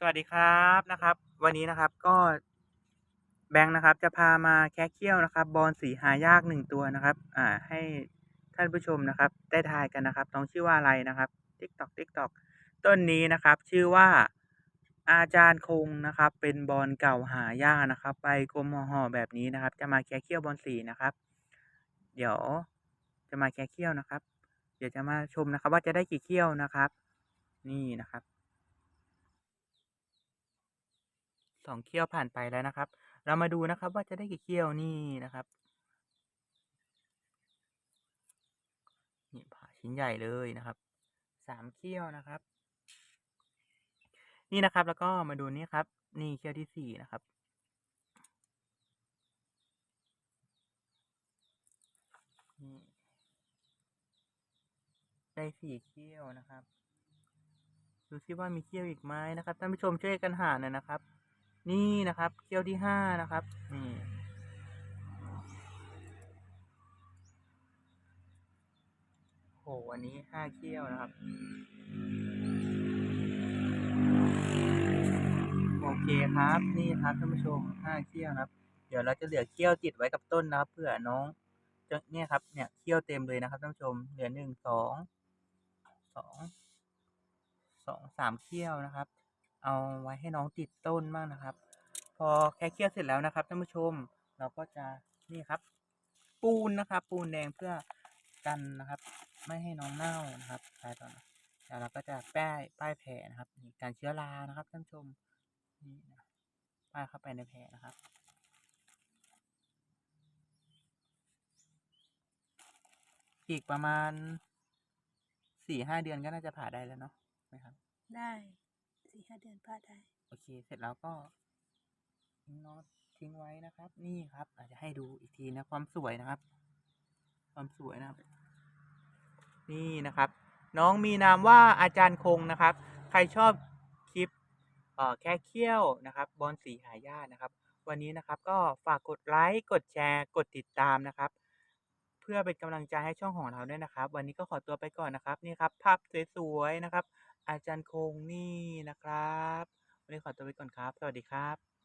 สวัสดีครับนะครับ วันนี้นะครับก็แบงค์นะครับ จะพามาแคะเขี้ยวนะครับ บอลสีหายากหนึ่งตัวนะครับ อ่า ให้ท่านผู้ชมนะครับ ได้ทายกันนะครับน้องชื่อว่าอะไรนะครับติ๊กตอกติ๊กตอกต้นนี้นะครับ ชื่อว่าอาจารย์คงนะครับ เป็นบอลเก่าหายากนะครับใบกลมห่อแบบนี้นะครับ จะมาแคะเขี้ยวบอลสีนะครับ เดี๋ยวจะมาแคะเขี้ยวนะครับ เดี๋ยวจะมาชมนะครับ ว่าจะได้กี่เขี้ยวนะครับ นี่นะครับ สองเขี้ยวผ่านไปแล้วนะครับ เรามาดูนะครับว่าจะได้กี่เขี้ยวนี่นะครับนี่ผ่าชิ้นใหญ่เลยนะครับสามเขี้ยวนะครับ นี่นะครับแล้วก็มาดูนี่ครับ นี่เขี้ยวที่สี่นะครับนี่ได้สี่เขี้ยวนะครับ ดูซิว่ามีเขี้ยวอีกไหมนะครับท่านผู้ชมช่วยกันหาหน่อยนะครับ นี่นะครับเขี้ยวที่ห้านะครับ นี่โหอันนี้ห้าเขี้ยวนะครับ โอเคครับนี่ครับท่านผู้ชมห้าเขี้ยวครับ เดี๋ยวเราจะเหลือเขี้ยวติดไว้กับต้นนะครับเผื่อน้องจะเนี่ยครับเนี่ยเขี้ยวเต็มเลยนะครับท่านผู้ชมเหลือหนึ่งสองสองสองสามเขี้ยวนะครับ เอาไว้ให้น้องติดต้นบ้างนะครับ พอแค่เคี่ยวเสร็จแล้วนะครับท่านผู้ชมเราก็จะนี่ครับ ปูนนะครับ ปูนแดงเพื่อกันนะครับ ไม่ให้น้องเน่านะครับใช่ตอนแล้วเราก็จะแป้ายป้ายแผลนะครับนี่การเชื้อรานะครับท่านผู้ชมนี่นะป้ายเข้าไปในแผลนะครับอีกประมาณสี่ห้าเดือนก็น่าจะผ่าได้แล้วเนาะไหมครับ ได้ สี่ห้าเดือนพาได้ โอเค เสร็จแล้วก็ทิ้งน็อตทิ้งไว้นะครับ นี่ครับ อาจจะให้ดูอีกทีนะ ความสวยนะครับ ความสวยนะครับ นี่นะครับ น้องมีนามว่าอาจารย์คงนะครับ ใครชอบคลิปเอ่อแค่เขี้ยวนะครับ บอลสีหายากนะครับ วันนี้นะครับก็ฝากกดไลค์กดแชร์ กดติดตามนะครับ พื่อเป็นกำลังใจให้ช่องของเราด้วยนะครับ วันนี้ก็ขอตัวไปก่อนนะครับนี่ครับ ภาพสวยๆนะครับ อาจารย์คงนี่นะครับ วันนี้ขอตัวไปก่อนครับ สวัสดีครับ